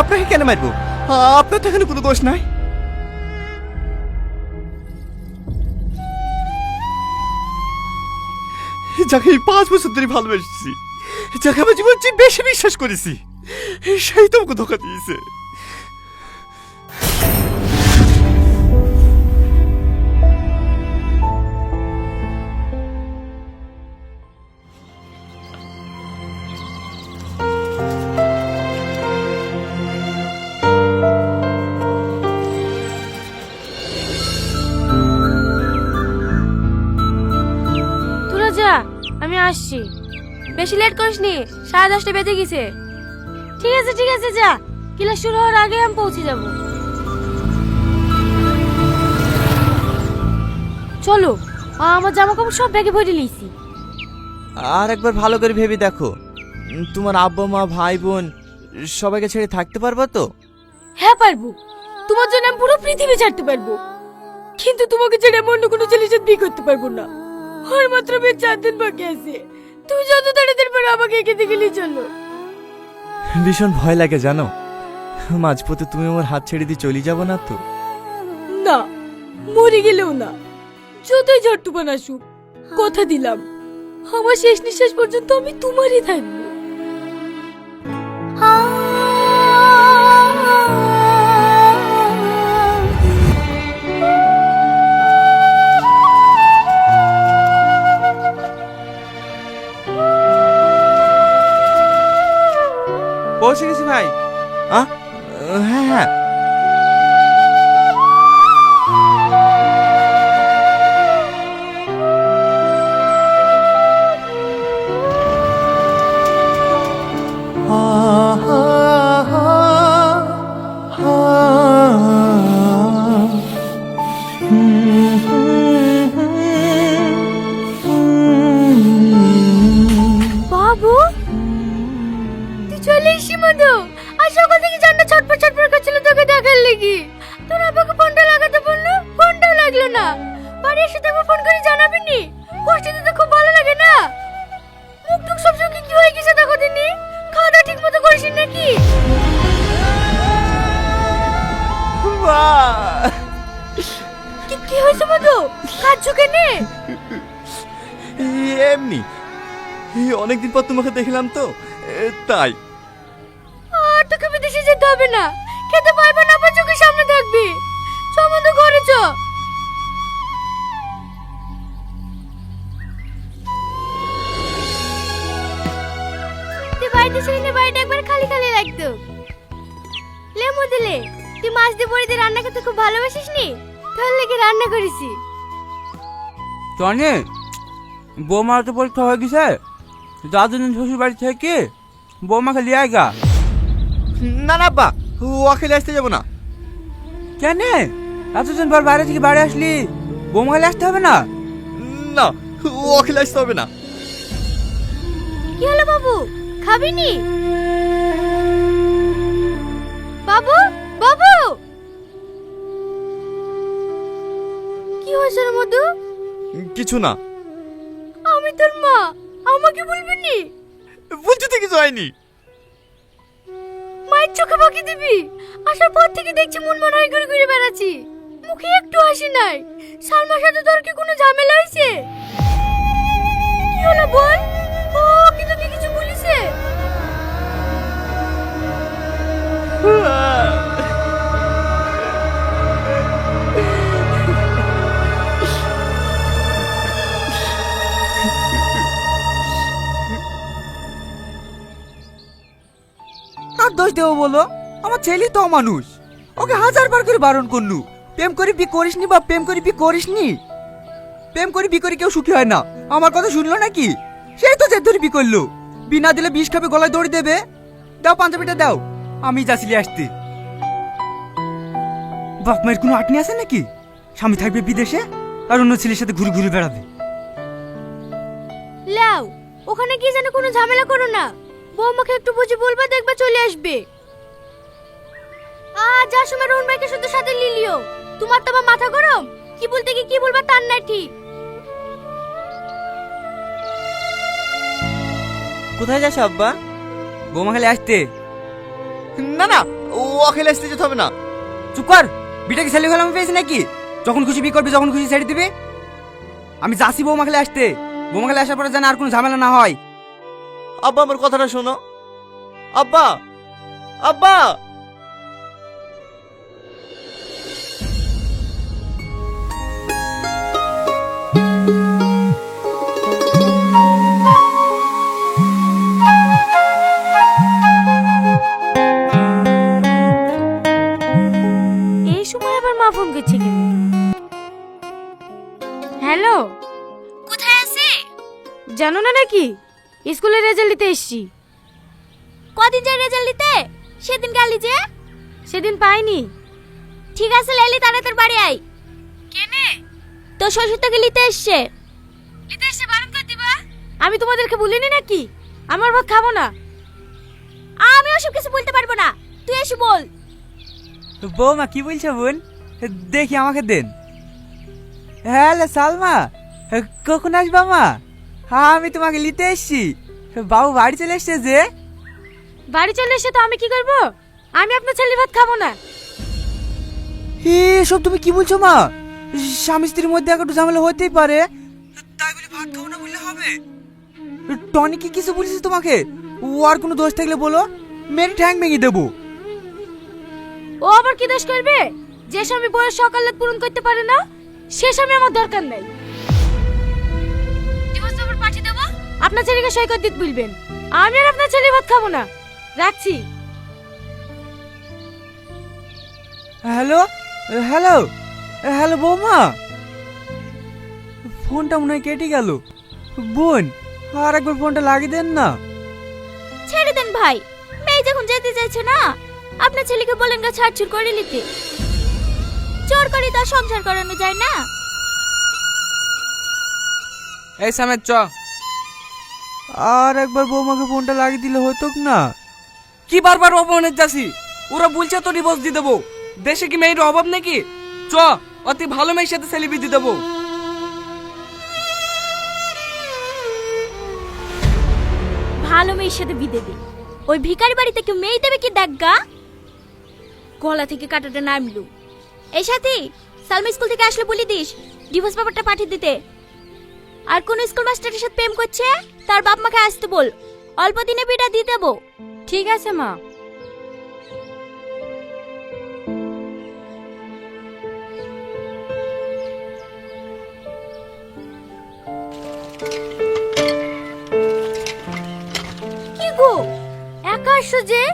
আপনাকে কেন মারবো? আপনার তো এখানে কোনো দোষ নাই। যাকে পাঁচ বছর ধরে ভালোবেসেছি, যাকে আমার জীবন বেশি বিশ্বাস করেছি, সেই তোমাকে ধোকা দিয়েছে। আসছি। বেশি লেট করিস নি সাড়ে দশটা বেজে গেছে। ঠিক আছে ঠিক আছে যা। ক্লাস শুরু হওয়ার আগে আমি পৌঁছে যাব। চলো আমার জামা কাপড় সব ব্যাগে ভরে নিয়েছি। আর একবার ভালো করে ভেবে দেখো। তোমার আব্বা মা ভাই বোন সবাইকে ছেড়ে থাকতে পারবা তো? হ্যাঁ পারব। তোমার জন্য আমি পুরো পৃথিবী ছাড়তে পারব। কিন্তু তোমাকে ছেড়ে আমি অন্য কোনো ছেলের সাথে বিয়ে করতে পারব না। আর মাত্র বেশ চার দিন বাকি আছে। তুমি যত তাড়াতাড়ি পারো আমাকে এঁকে দিয়ে গেলেই চলো। ভীষণ ভয় লাগে জানো? মাঝপথে তুমি আমার হাত ছেড়ে দিয়ে চলে যাব না তো? না মরে গেলেও না। যতই ঝড় তুফান আসুক কথা দিলাম। আমার শেষ নিঃশ্বাস পর্যন্ত আমি তোমারই থাকব। পৌঁছে গেছি ভাই আ? হ্যাঁ হ্যাঁ কেনে এমনি। অনেকদিন পর তোমাকে দেখলাম তো। তাই। আর তোকে বিদেশে যেতে হবে না। খেতে পারবে না আবার চোখের সামনে থাকবি। সম্বন্ধ ঘরে চ। বাড়িতে বাড়িটা একবার খালি খালি লাগতো। লে মদিলে তুই মাছ দিয়ে বড়ি দিয়ে রান্না করতে খুব ভালোবাসিস নি তোর লেগে রান্না করেছি? টনি বৌমার তো পরীক্ষা হয়ে গেছে দাদু শ্বশুর বাড়ি থেকে বৌমাকে লিয়ে আয়গা না না আব্বা ও খেলে আসতে যাব না। কেন? এতদিন পর বাইরে থেকে বাড়ি আসলি বৌমাকে আসতে হবে না? না ও খেলে আসতে হবে না। কি হলো বাবু? খাবি নি বাবু বাবু! কি হয়েছে রে মধু? কিছু না। আমি তোর মা আমাকে বলবি নি? বলছি তো কিছু হয়নি। মায়ের চোখে বাকি দিবি? আসার পর থেকে দেখছি মন মন হয় ঘুরে ঘুরে বেড়াচ্ছি। মুখে একটু হাসি নাই। সালমার সাথে তোর কি কোনো ঝামেলা হয়েছে? কি হলো বল? দোষ দেবো বলো? আমার ছেলে তো মানুষ ওকে হাজার বার করে বারণ করলু। প্রেম করে বি করিসনি বা প্রেম করে বি করিসনি? প্রেম করে বি করে কেউ সুখী হয় না। আমার কথা শুনলো নাকি? সেই তো জেদ ধরে বি করল। বিনা দিলে বিষ খাবে, গলায় দড়ি দেবে। দাও পাঞ্জাবিটা দাও। আমি যাচ্ছিলি আসতে। বাপ মায়ের কোনো আটনি আছে নাকি? স্বামী থাকবে বিদেশে আর অন্য ছেলের সাথে ঘুরে ঘুরে বেড়াবে। লাও, ওখানে গিয়ে যেন কোনো ঝামেলা করো না। বৌমাকে একটু বুঝে বলবা দেখবা চলে আসবে। আ যার সময় রোহন ভাইকে শুধু সাথে লিলিও তোমার তো আবার মাথা গরম। কি বলতে কি কি বলবা তার না ঠিক। কোথায় যাস আব্বা? বৌমা খালি আসতে। না না ও অখেলে আসতে যেতে হবে না। চুপ কর। বিটা কি ছেলে খেলাম পেয়েছি নাকি? যখন খুশি বি করবি যখন খুশি ছেড়ে দিবি। আমি যাচ্ছি বৌমা খেলে আসতে। বৌমা খেলে আসার পরে যেন আর কোনো ঝামেলা না হয়। আব্বা আমার কথাটা শোনো। আব্বা আব্বা! এই সময় আবার মা ফোন করছে কেন? হ্যালো? কোথায় আছে? জানো না নাকি? স্কুলের রেজাল্ট দিতে এসছি। কদিন যায় রেজাল্ট নিতে? সেদিন গালি যে? সেদিন পাইনি। ঠিক আছে লেলি তাড়াতাড়ি বাড়ি আই কেনে? তো শ্বশুর তোকে নিতে এসছে। নিতে এসে বারণ করে দিবা? আমি তোমাদেরকে বলিনি নাকি? আমার ভাত খাব না। আমি ওসব কিছু বলতে পারব না। তুই এসে বল। বৌমা কি বলছো বোন? দেখি আমাকে দেন। হ্যালো সালমা। কখন আসবা মা? হ্যাঁ আমি তোমাকে নিতে এসছি। বাবু বাড়ি চলে এসছে যে। বাড়ি চলে এসে তো আমি কি করব? আমি আপনার ছেলে ভাত খাব না। এসব তুমি কি বলছো মা? স্বামী স্ত্রীর মধ্যে একটু ঝামেলা হতেই পারে। তাই বলে ভাত খাব না বললে হবে? টনি কি কিছু বলেছিস তোমাকে? ও আর কোনো দোষ থাকলে বলো। মেরে ঠ্যাং ভেঙে দেবো। ও আবার কি দোষ করবে? যে স্বামী বয়স সকালে পূরণ করতে পারে না সে স্বামী আমার দরকার নেই। আপনার ছেলেকে সই করে দিতে বলবেন। আমি আর আপনার ছেলে ভাত খাব না। রাখছি। হ্যালো? হ্যালো? হ্যালো বৌমা? ফোনটা মনে হয় কেটে গেল। বোন আর একবার ফোনটা লাগিয়ে দেন না। ছেড়ে দেন ভাই। মেয়ে যখন যেতে চাইছে না আপনার ছেলেকে বলেন গা ছাড়ছুড় করে নিতে। চোর করে তার সংসার করানো যায় না। এই সামের চ। আর একবার বৌমাকে ফোনটা লাগিয়ে দিলে হতো না? কি বারবার অপমানের যাচ্ছি ওরা বলছে তো ডিভোর্স দিয়ে দেবো। দেশে কি মেয়ের অভাব নাকি? চ অতি ভালো মেয়ের সাথে সেলিব্রি দিয়ে দেবো। ভালো মেয়ের সাথে বিদে দে ওই ভিখারি বাড়িতে কেউ মেয়ে দেবে কি দেখ গা? গলা থেকে কাটাটা নামলু। এই সাথী সালমা স্কুল থেকে আসলে বলি দিস ডিভোর্স পেপারটা পাঠিয়ে দিতে। আর কোন স্কুল মাস্টারের সাথে প্রেম করছে? তার বাপ মাকে আসতে বল। অল্প দিনে বিটা দিয়ে দেবো। ঠিক আছে মা। কি গো? একা আসছো যে?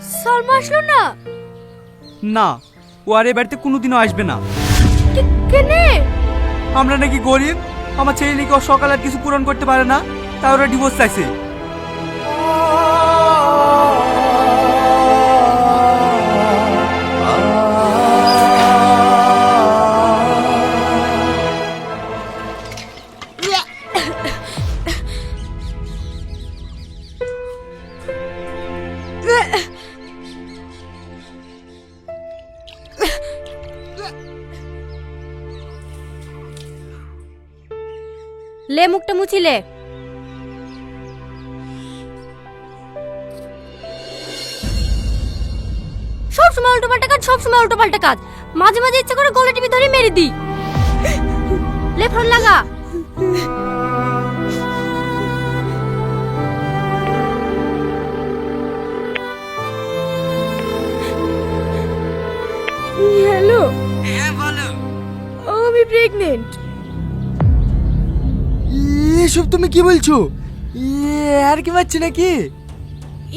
শর্মা আসলো না? না ও আর এ বাড়িতে কোনোদিনও আসবে না। কে- কেনে? আমরা নাকি গরিব? আমার ছেলে নাকি সকাল আর কিছু পূরণ করতে পারে না তাই ওরা ডিভোর্স চাইছে। সব সময় উল্টো পাল্টা কাজ সব সময় উল্টো পাল্টা কাজ। মাঝে মাঝে ইচ্ছা করে গলা টিপি ধরে মেরে দিই। লে ফোন লাগা। হ্যালো। হ্যাঁ বলো। আমি প্রেগনেন্ট এসব তুমি কি বলছো? আর কি মারছি নাকি?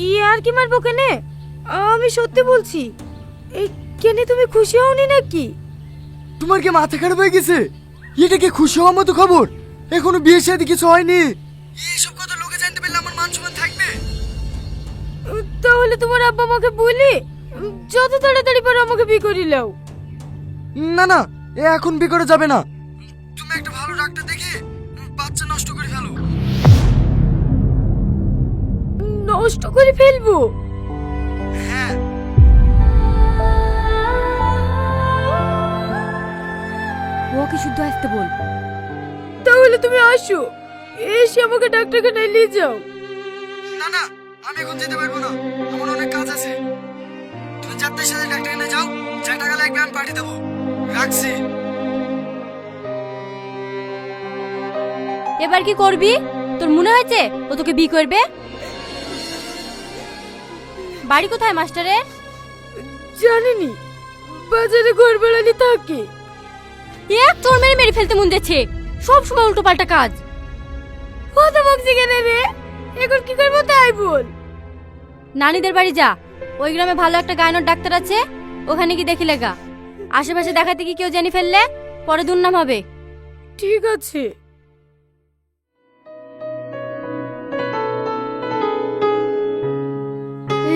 ই আর কি মারবো কেনে? আমি সত্যি বলছি। এই কেনে তুমি খুশি হওনি নাকি? তোমার কি মাথা খারাপ হয়ে গেছে? এটা কি খুশি হওয়ার মতো খবর? এখনও বিয়ে শাদী কিছু হয়নি? এইসব কথা লোকে জানতে পারলে আমার মান সম্মান থাকবে? তাহলে তোমার আব্বা আমাকে বলি যত তাড়াতাড়ি পারো আমাকে বিয়ে করে নাও। না না এ এখন বিয়ে করা যাবে না। তুমি একটা ভালো ডাক্তার দেখে বাচ্চা নষ্ট করে ফেলো। নষ্ট করে ফেলব? হ্যাঁ। ওকে শুদ্ধ আসতে বল। তাহলে তুমি আসো। এসে আমাকে ডাক্তারখানে নিয়ে যাও। না না আমি এখন যেতে পারব না। আমার অনেক কাজ আছে। তাড়াতাড়ি সাথে ডাক্তার এনে যাও যা টাকা লাগবে আমি পাঠিয়ে দেবো। রাখছি। এবার কি করবি? তোর মনে হয়েছে ও তোকে বি করবে? বাড়ি কোথায় মাস্টারের জানিনি। বাজারে ঘর বেড়ালি থাকে। এক তোর মেরে মেরে ফেলতে মন যাচ্ছে। সব সময় উল্টো পাল্টা কাজ। কথা বকছি কেন রে এখন কি করব তাই বল। নানিদের বাড়ি যা। ওই গ্রামে ভালো একটা গায়নোর ডাক্তার আছে। ওখানে কি দেখি লেগা। আশেপাশে দেখাতে কি কেউ জেনে ফেললে পরে দুর্নাম হবে। ঠিক আছে।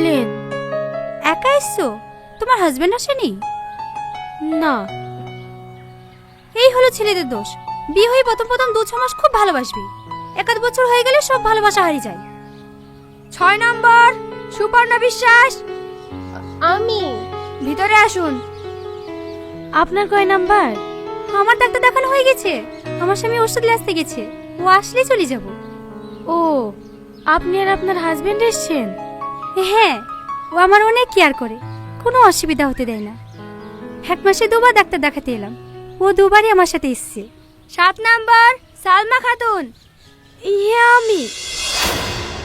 লেন একা এসছো? তোমার হাজবেন্ড আসেনি? না। এই হলো ছেলেদের দোষ। বিয়ে হয়ে প্রথম প্রথম দু ছ মাস খুব ভালোবাসবি। একাদ বছর হয়ে গেলে সব ভালোবাসা হারিয়ে যায়। ছয় নম্বর সুপর্ণা বিশ্বাস। আমি। ভিতরে আসুন। আপনার কয় নাম্বার? আমার ডাক্তার দেখানো হয়ে গেছে। আমার স্বামী ওষুধ আসতে গেছে। ও আসলে চলে যাব। ও আপনি আর আপনার হাজবেন্ড এসছেন? হ্যাঁ ও আমার অনেক কেয়ার করে। কোনো অসুবিধা হতে দেয় না। এক মাসে দুবার ডাক্তার দেখাতে এলাম। ও দুবারই আমার সাথে এসছে। সাত নাম্বার, সালমা খাতুন। ইয়ে আমি।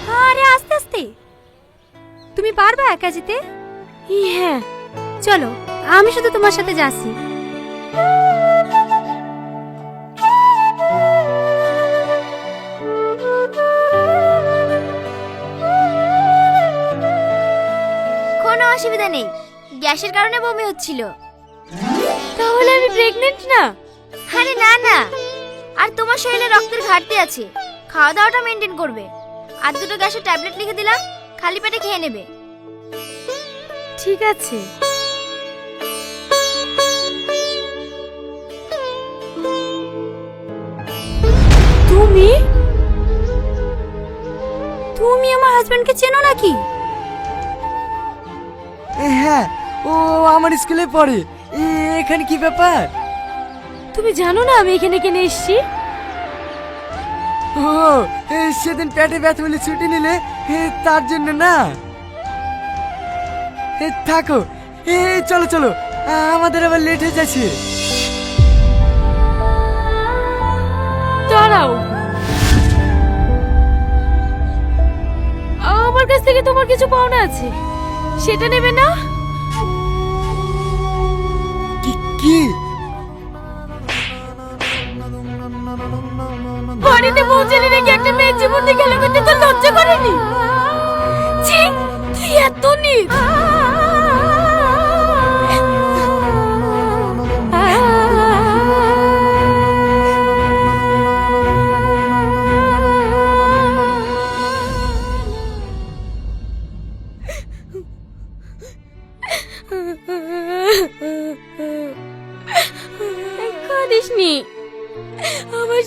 আরে, আস্তে আস্তে। তুমি পারবা একা যেতে? হ্যাঁ। চলো, আমি শুধু তোমার সাথে যাচ্ছি। কোনো অসুবিধা নেই। গ্যাসের কারণে বমি হচ্ছিল। তাহলে আমি প্রেগনেন্ট না? আরে না না। আর তোমার শরীরে রক্তের ঘাটতি আছে। খাওয়া দাওয়াটা মেনটেন করবে। আর দুটো গ্যাসের ট্যাবলেট লিখে দিলাম খালি পেটে খেয়ে নেবে। ঠিক আছে। তুমি? তুমি আমার হাজবেন্ডকে চেনো নাকি? হ্যাঁ ও আমার স্কুলে পড়ে। এখানে কি ব্যাপার? তুমি জানো না আমি এখানে কেন এসেছি? ও এ, সেদিন পেটে ব্যথা বলে ছুটি নিলে এ, তার জন্য না। এ, থাকো এ চলো চলো আমাদের আবার লেট হয়ে যাচ্ছে। দাঁড়াও। আমার কাছ থেকে তোমার কিছু পাওনা আছে। সেটা নেবে না? বাড়িতে পৌঁছালে নাকি একটা মেয়ের জীবন দিয়ে গেলে করতে তোর লজ্জা করেনি। তুই এত নিচ?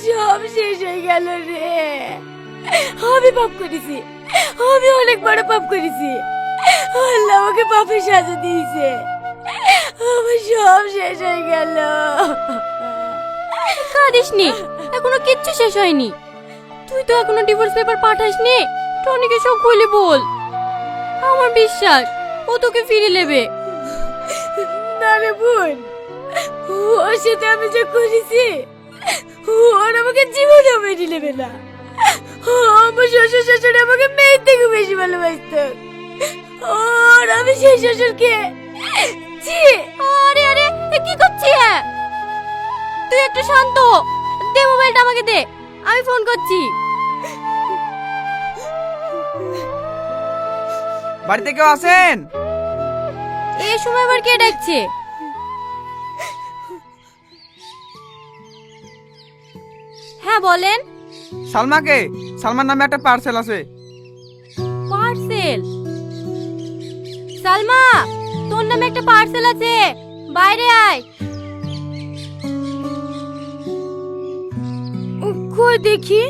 সব শেষ হয়ে গেল রে। আমি পাপ করেছি। আমি অনেক বড় পাপ করেছি। আল্লাহ আমাকে পাপের সাজা দিয়েছে। আমার সব শেষ হয়ে গেল। কাঁদিসনি। এখনও কিচ্ছু শেষ হয়নি। তুই তো এখনও ডিভোর্স পেপার পাঠাসনি। টনিকে সব খুলে বল। আমার বিশ্বাস ও তোকে ফিরে নেবে। না রে বোন ওর সাথে আমি যা করেছি ওর আমাকে জীবনে মেনে নেবে না। আমার শ্বশুর শাশুড়ি আমাকে মেয়ের থেকে বেশি ভালোবাসত। ওর আমি সেই শ্বশুরকে ছি আরে আরে কি করছিস? তুই একটু শান্ত। দে মোবাইলটা আমাকে দে। আমি ফোন করছি। বাড়িতে কেউ আছেন এই সময় আবার কে ডাকছে? হ্যাঁ বলেন। সালমাকে সালমার নামে একটা পার্সেল আছে। পার্সেল সালমা তোর নামে একটা পার্সেল আছে। বাইরে আয়। কই দেখি?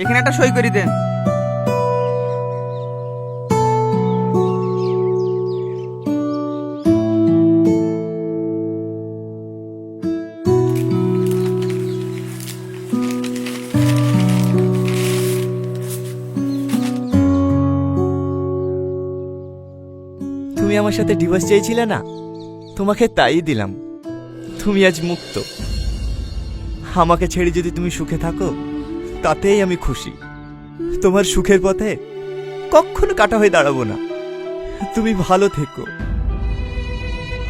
এখানে একটা সই করে দেন। আমার সাথে ডিভোর্স চেয়েছিলে না? তোমাকে তাই দিলাম। তুমি আজ মুক্ত। আমাকে ছেড়ে যদি তুমি সুখে থাকো, তাতেই আমি খুশি। তোমার সুখের পথে কখনো কাটা হয়ে দাঁড়াবো না। তুমি ভালো থেকো।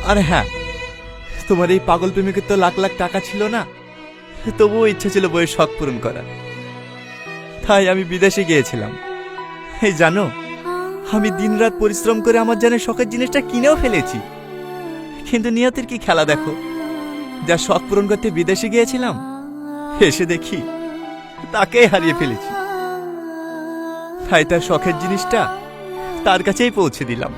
আর হ্যাঁ তোমার এই পাগল প্রেমিকের তো লাখ লাখ টাকা ছিল না? তবুও ইচ্ছে ছিল বইয়ের শখ পূরণ করার। তাই আমি বিদেশে গিয়েছিলাম। এই জানো আমি দিনরাত পরিশ্রম করে আমার জানে শখের জিনিসটা কিনেও ফেলেছি। কিন্তু নিয়তের কি খেলা দেখো? যা শখ পূরণ করতে বিদেশে গিয়েছিলাম, এসে দেখি তাকেই হারিয়ে ফেলেছি। তাই তার শখের জিনিসটা তার কাছেই পৌঁছে দিলাম।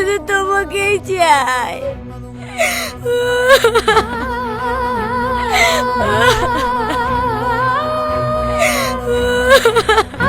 শুধু তোমাকেই চাই।